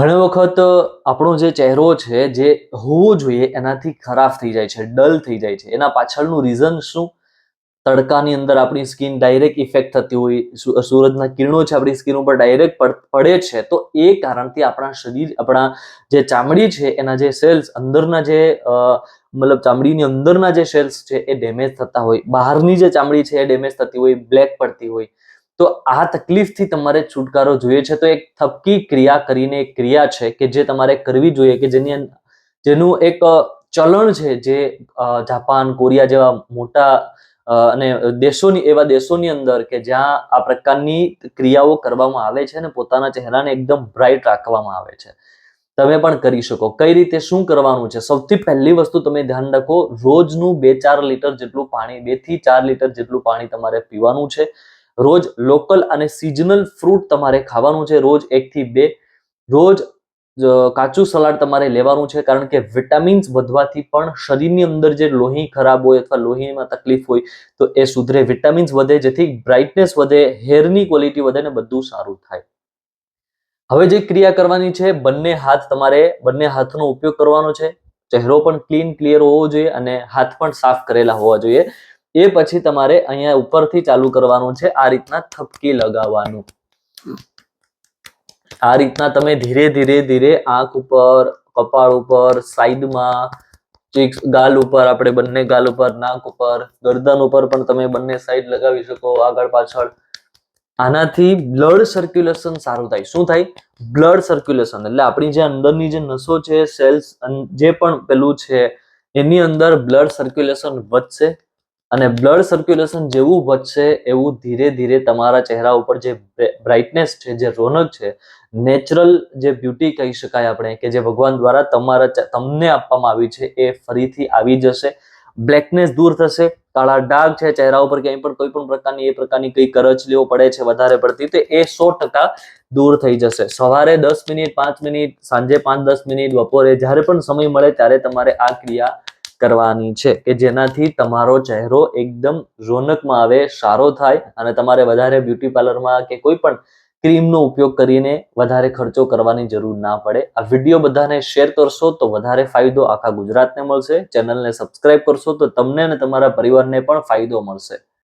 ઘણી વખત આપણો જે ચહેરો છે, જે હોવો જોઈએ, એનાથી ખરાબ થઈ જાય છે, ડલ થઈ જાય છે. એના પાછળનું રીઝન શું? તડકાની અંદર આપણી સ્કિન ડાયરેક્ટ ઇફેક્ટ થતી હોય સૂરજના કિરણો છે આપણી સ્કિન ઉપર ડાયરેક્ટ પડે છે, તો એ કારણથી આપણા શરીર, આપણા જે ચામડી છે, એના જે સેલ્સ અંદરના જે મતલબ ચામડીની અંદરના જે સેલ્સ છે, એ ડેમેજ થતા હોય. બહારની જે ચામડી છે, એ ડેમેજ થતી હોય બ્લેક પડતી હોય. તો આ તકલીફથી તમારે છુટકારો જોઈએ છે. તો એક થપકી ક્રિયા કરીને એક ક્રિયા છે કે જે તમારે કરવી જોઈએ કે જેની જેનું એક ચલણ છે જે જાપાન, કોરિયા જેવા મોટા અને દેશોની, એવા દેશોની અંદર કે જ્યાં આ પ્રકારની ક્રિયાઓ કરવામાં આવે છે અને પોતાના ચહેરાને એકદમ બ્રાઇટ રાખવામાં આવે છે. તમે પણ કરી શકો. કઈ રીતે શું કરવાનું છે? સૌથી પહેલી વસ્તુ તમે ધ્યાન રાખો, રોજનું બે ચાર લીટર જેટલું પાણી, બેથી ચાર લીટર જેટલું પાણી તમારે પીવાનું છે. રોજ લોકલ અને સિઝનલ ફ્રૂટ તમારે ખાવાનું છે, રોજ એકથી બે. રોજ કાચું સલાડ તમારે લેવાનું છે, કારણ કે વિટામિન્સ વધવાથી પણ શરીરની અંદર જે લોહી ખરાબ હોય અથવા લોહીમાં તકલીફ હોય, તો એ સુધરે. વિટામિન્સ વધે, જેથી બ્રાઇટનેસ વધે હેરની ક્વોલિટી વધે ને બધું સારું થાય. હવે જે ક્રિયા કરવાની છે, બંને હાથ તમારે, બંને હાથનો ઉપયોગ કરવાનો છે. ચહેરો પણ ક્લીન ક્લિયર હોવો જોઈએ અને હાથ પણ સાફ કરેલા હોવા જોઈએ. એ પછી તમારે અહીંયા ઉપરથી ચાલુ કરવાનું છે આ રીતના થપકી લગાવવાનું. આ રીતના તમે ધીરે ધીરે ધીરે આંખ ઉપર, કપાળ ઉપર, સાઈડમાં, ચીક્સ, ગાલ ઉપર, આપણે બંને ગાલ ઉપર, નાક ઉપર, ગરદન ઉપર પણ તમે બંને સાઈડ લગાવી શકો, આગળ પાછળ. આનાથી બ્લડ સર્ક્યુલેશન સારું થાય. શું થાય? Blood circulation. એટલે આપણી જે અંદરની જે નસો છે, સેલ્સ જે પણ પેલું છે, એની અંદર બ્લડ સર્ક્યુલેશન વધશે. અને બ્લડ સર્ક્યુલેશન જેવું વધશે એવું ધીરે ધીરે તમારા ચહેરા ઉપર જે બ્રાઇટનેસ છે, જે રોનક છે, નેચરલ જે બ્યુટી કહી શકાય આપણે કે જે ભગવાન દ્વારા તમારા તમને આપવામાં આવી છે એ ફરીથી આવી જશે. બ્લેકનેસ દૂર થશે, કાળા ડાઘ છે ચહેરા ઉપર ક્યાંય પણ કોઈ પણ પ્રકારની એ પ્રકારની કઈ કરચલીઓ પડે છે વધારે પડતી, તો એ સો ટકા દૂર થઈ જશે. સવારે દસ મિનિટ, પાંચ મિનિટ, સાંજે પાંચ દસ મિનિટ, બપોરે જ્યારે પણ સમય મળે ત્યારે તમારે આ ક્રિયા કરવાની છે કે જેનાથી તમારો ચહેરો એકદમ રોનકમાં આવે, સારો થાય અને તમારે વધારે બ્યુટી પાર્લરમાં કે કોઈ પણ ક્રીમનો ઉપયોગ કરીને વધારે ખર્ચો કરવાની જરૂર ના પડે. આ વીડિયો બધાને શેર કરશો તો વધારે ફાયદો આખા ગુજરાતને મળશે. ચેનલને સબસ્ક્રાઇબ કરશો તો તમને અને તમારા પરિવારને પણ ફાયદો મળશે.